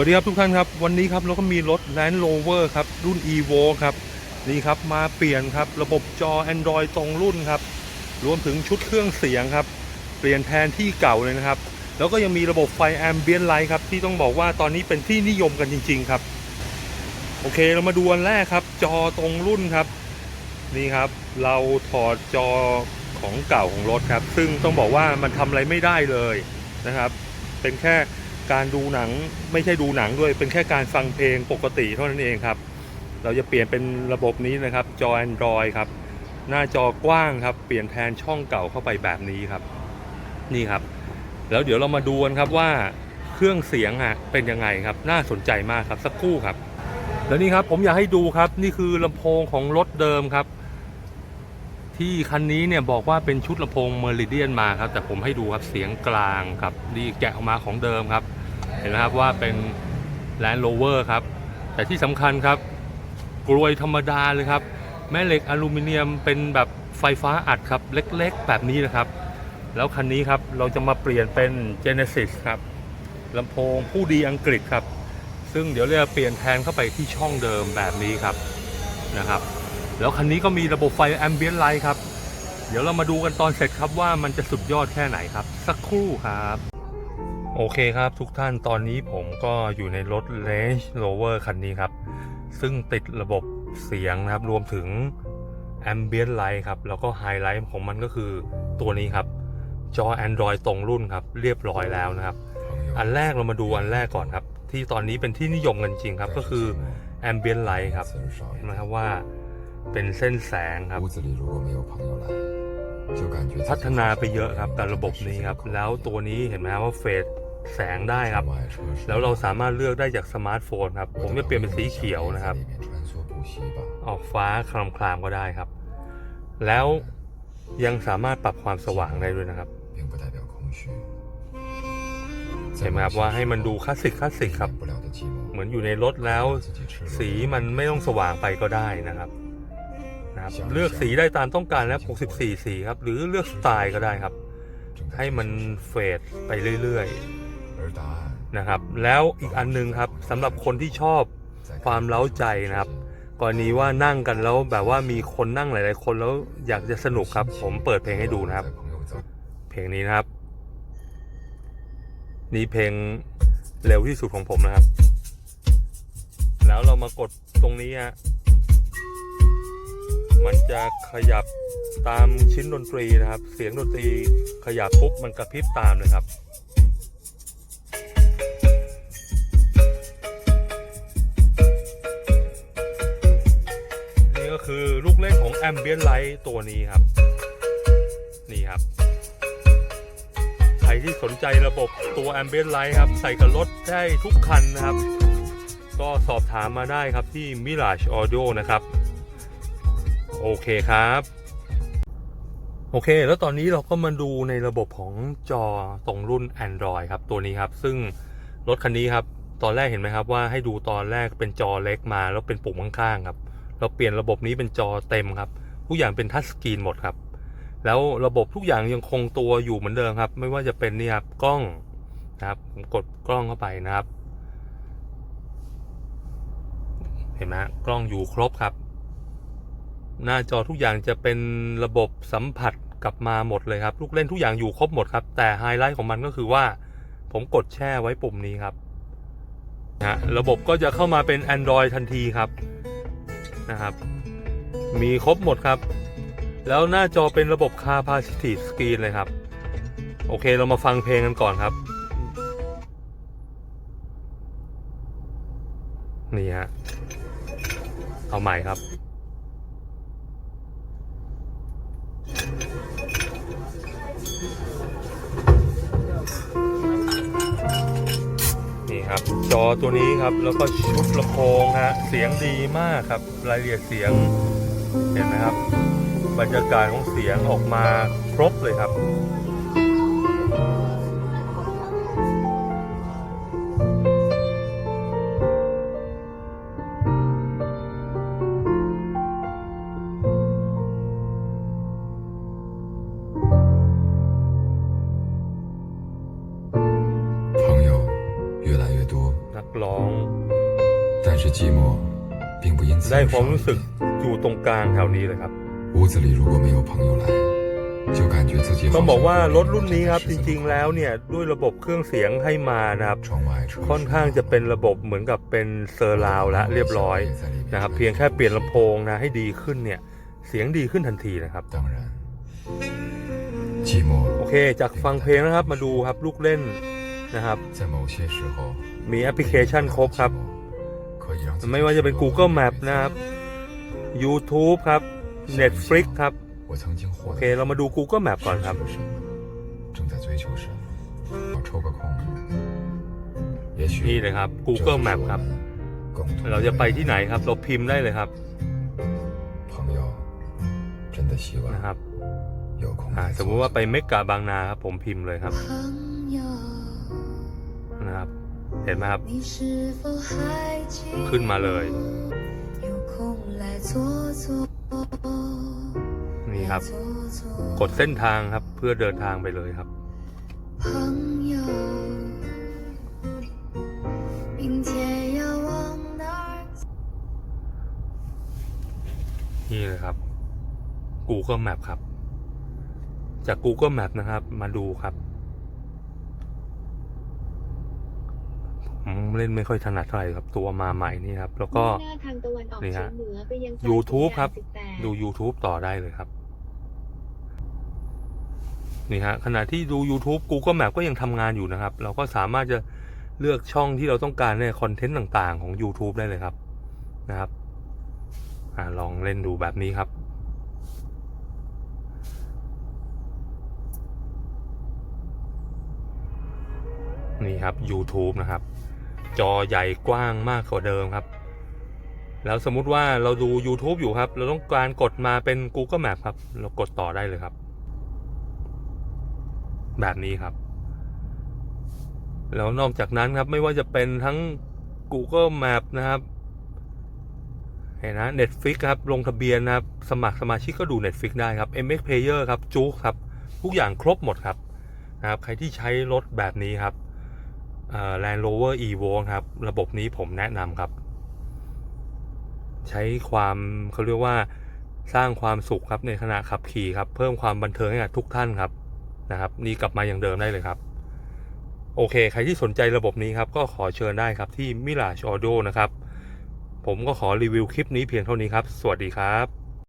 วัสดีครับทุกท่านครับ วันนี้ครับเราก็มีรถ Land Rover ครับ รุ่น Evo ครับ นี่ครับมาเปลี่ยนครับระบบจอ Android ตรงรุ่นครับ รวมถึงชุดเครื่องเสียงครับ เปลี่ยนแทนที่เก่าเลยนะครับ แล้วก็ยังมีระบบไฟ Ambient Light ครับ ที่ต้องบอกว่าตอนนี้เป็นที่นิยมกันจริง ๆ ครับ โอเคเรามาดูอันแรกครับ จอตรงรุ่นครับ นี่ครับ เราถอดจอของเก่าของรถครับ ซึ่งต้องบอกว่ามันทำอะไรไม่ได้เลยนะครับ เป็นแค่ การดูหนังไม่ใช่ดูหนังด้วย เป็นแค่การฟังเพลงปกติเท่านั้นเองครับ เราจะเปลี่ยนเป็นระบบนี้นะครับจอ Android ครับ หน้าจอกว้างครับ เปลี่ยนแทนช่องเก่าเข้าไปแบบนี้ครับ นี่ครับ แล้วเดี๋ยวเรามาดูกันครับว่าเครื่องเสียงอะเป็นยังไงครับ น่าสนใจมากครับสักครู่ครับ แล้วนี่ครับผมอยากให้ดูครับนี่คือลำโพงของรถเดิมครับ ที่คันนี้เนี่ยบอกว่าเป็นชุดลำโพงเมอริเดียนมาครับ แต่ผมให้ดูครับเสียงกลางครับนี่แกะออกมาของเดิมครับ ห็นไหมครับว่าเป็น Land Rover ครับ แต่ที่สำคัญครับกลวยธรรมดาเลยครับ แม่เหล็กอลูมิเนียมเป็นแบบไฟฟ้าอัดครับ เล็กๆ แบบนี้นะครับ แล้วคันนี้ครับเราจะมาเปลี่ยนเป็น Genesis ครับลำโพงผู้ดีอังกฤษครับ ซึ่งเดี๋ยวเราจะเปลี่ยนแทนเข้าไปที่ช่องเดิมแบบนี้ครับนะครับ แล้วคันนี้ก็มีระบบไฟ Ambient Light ครับ เดี๋ยวเรามาดูกันตอนเสร็จครับว่ามันจะสุดยอดแค่ไหนครับ สักครู่ครับ โอเคครับทุกท่านตอนนี้ผมก็อยู่ในรถเลสโรเวอร์คันนี้ครับ ซึ่งติดระบบเสียงนะครับ รวมถึง Ambient Light ครับ แล้วก็ไฮไลท์ของมันก็คือตัวนี้ครับ จอ Android ตรงรุ่นครับ เรียบร้อยแล้วนะครับ อันแรกเรามาดูอันแรกก่อนครับ ที่ตอนนี้เป็นที่นิยมกันจริงครับ ก็คือ Ambient Light ครับเห็นไหมครับว่าเป็นเส้นแสงครับพัฒนาไปเยอะครับแต่ระบบนี้ครับ แล้วตัวนี้เห็นไหมว่าเฟด แสงได้ครับ แล้วเราสามารถเลือกได้จากสมาร์ทโฟนครับ ผมจะเปลี่ยนเป็นสีเขียวนะครับ ออกฟ้าคลำคลามก็ได้ครับ แล้วยังสามารถปรับความสว่างได้ด้วยนะครับเห็นไหมครับว่าให้มันดูคลาสสิกคลาสสิกครับ เหมือนอยู่ในรถแล้ว สีมันไม่ต้องสว่างไปก็ได้นะครับนะครับ เลือกสีได้ตามต้องการแล้ว 64 สีครับ หรือเลือกสไตล์ก็ได้ครับ ให้มันเฟดไปเรื่อยๆ นะครับ แล้วอีกอันนึงครับสำหรับคนที่ชอบความเล้าใจนะครับกรณีว่านั่งกันแล้วแบบว่ามีคนนั่งหลาย ๆ คนแล้วอยากจะสนุกครับ ผมเปิดเพลงให้ดูนะครับ เพลงนี้นะครับ นี่เพลงเร็วที่สุดของผมนะครับ แล้วเรามากดตรงนี้ฮะมันจะขยับตามชิ้นดนตรีนะครับ เสียงดนตรีขยับปุ๊บมันกระพริบตามเลยครับ คือลูกเล่นของ Ambient Light ตัวนี้ครับ นี่ครับ ใครที่สนใจระบบตัว Ambient Light ครับ ใส่กับรถได้ทุกคันนะครับ ก็สอบถามมาได้ครับที่ Mirage Audio นะครับ โอเคครับโอเค แล้วตอนนี้เราก็มาดูในระบบของจอตรงรุ่น Android ครับ ตัวนี้ครับ ซึ่งรถคันนี้ครับ ตอนแรกเห็นไหมครับว่าให้ดูตอนแรกเป็นจอเล็กมาแล้วเป็นปุ่มข้างๆครับ เราเปลี่ยนระบบนี้เป็นจอเต็มครับ ทุกอย่างเป็นทัชสกรีนหมดครับ แล้วระบบทุกอย่างยังคงตัวอยู่เหมือนเดิมครับ ไม่ว่าจะเป็นเนี่ยครับกล้องนะครับผมกดกล้องเข้าไปนะครับ เห็นไหมกล้องอยู่ครบครับ หน้าจอทุกอย่างจะเป็นระบบสัมผัสกลับมาหมดเลยครับ ลูกเล่นทุกอย่างอยู่ครบหมดครับ แต่ไฮไลท์ของมันก็คือว่า ผมกดแช่ไว้ปุ่มนี้ครับนะระบบก็จะเข้ามาเป็น Android ทันทีครับ นะครับ มีครบหมดครับ แล้วหน้าจอเป็นระบบ Capacitive Screen เลยครับ โอเคเรามาฟังเพลงกันก่อนครับ นี่ฮะ เอาใหม่ครับ ครับ จอตัวนี้ครับแล้วก็ชุดลำโพงฮะเสียงดีมากครับ รายละเอียดเสียงเห็นไหมครับ บรรยากาศของเสียงออกมาครบเลยครับ ร้อง 但是寂寞并不因此 ได้ 而 ความ 少 รู้สึก 一点。 อยู่ตรงกลางแถวนี้เลยครับ 屋子里如果没有朋友来，就感觉自己 ต้อ 好 งบอก 像 ว่า 被 รถรุ่นนี้ครับ 困 จ 在十字 ริง 路 ๆ แล้วเนี่ย ด้วยระบบเครื่องเสียงให้มานะครับ 窗外吹 ค่อนข้างจะเป็นระบบเหมือนกับเป็นเซอร์ราวด์แล้วเรียบร้อยนะครับ เพียงแค่เปลี่ยนลำโพงนะให้ดีขึ้นเนี่ย เสียงดีขึ้นทันทีนะครับ 当然，寂寞 โอเค จากฟังเพลงนะครับ มาดูครับลูกเล่น นะครับมีแอปพลิเคชันครบครับ ไม่ว่าจะเป็น Google Map นะครับ YouTube ครับ Netflix ครับ โอเค เรามาดู Google Map ก่อนครับนี่เลยครับ Google Map ครับ เราจะไปที่ไหนครับ เราพิมพ์ได้เลยครับนะครับสมมติว่าไปเมกกาบางนาครับ ผมพิมพ์เลยครับ นะครับ เห็นไหมครับ ขึ้นมาเลยนี่ครับ กดเส้นทางครับเพื่อเดินทางไปเลยครับนี่เลยครับ Google Map ครับ จาก Google Map นะครับ มาดูครับ เล่นไม่ค่อยถนัดเท่าไหร่ครับตัวมาใหม่นี่ครับ แล้วก็มุ่งหน้าทางตะวันออกนี่เฉียฮะงเหนือไปยังซอย YouTube ครับ18ดู YouTube ต่อได้เลยครับ นี่ฮะขณะที่ดู YouTube Google Map ก็ยังทำงานอยู่นะครับ เราก็สามารถจะเลือกช่องที่เราต้องการในคอนเทนต์ต่างๆ ของ YouTube ได้เลยครับนะครับอ่าลองเล่นดูแบบนี้ครับนี่ครับ YouTube นะครับ จอใหญ่กว้างมากกว่าเดิมครับ แล้วสมมุติว่าเราดู YouTube อยู่ครับ เราต้องการกดมาเป็น Google Map ครับ เรากดต่อได้เลยครับ แบบนี้ครับ แล้วนอกจากนั้นครับไม่ว่าจะเป็นทั้ง Google Map นะครับเห็นนะ Netflix ครับ ลงทะเบียนนะครับ สมัครสมาชิกก็ดู Netflix ได้ครับ MX Player ครับ จู๊กครับ ทุกอย่างครบหมดครับ นะครับ ใครที่ใช้รถแบบนี้ครับ Land Rover Evo ครับ ระบบนี้ผมแนะนำครับ ใช้ความเขาเรียกว่าสร้างความสุขครับในขณะขับขี่ครับ เพิ่มความบันเทิงให้กับทุกท่านครับนะครับ นี่กลับมาอย่างเดิมได้เลยครับ โอเค ใครที่สนใจระบบนี้ครับ ก็ขอเชิญได้ครับที่ Mirage Audio นะครับ ผมก็ขอรีวิวคลิปนี้เพียงเท่านี้ครับ สวัสดีครับ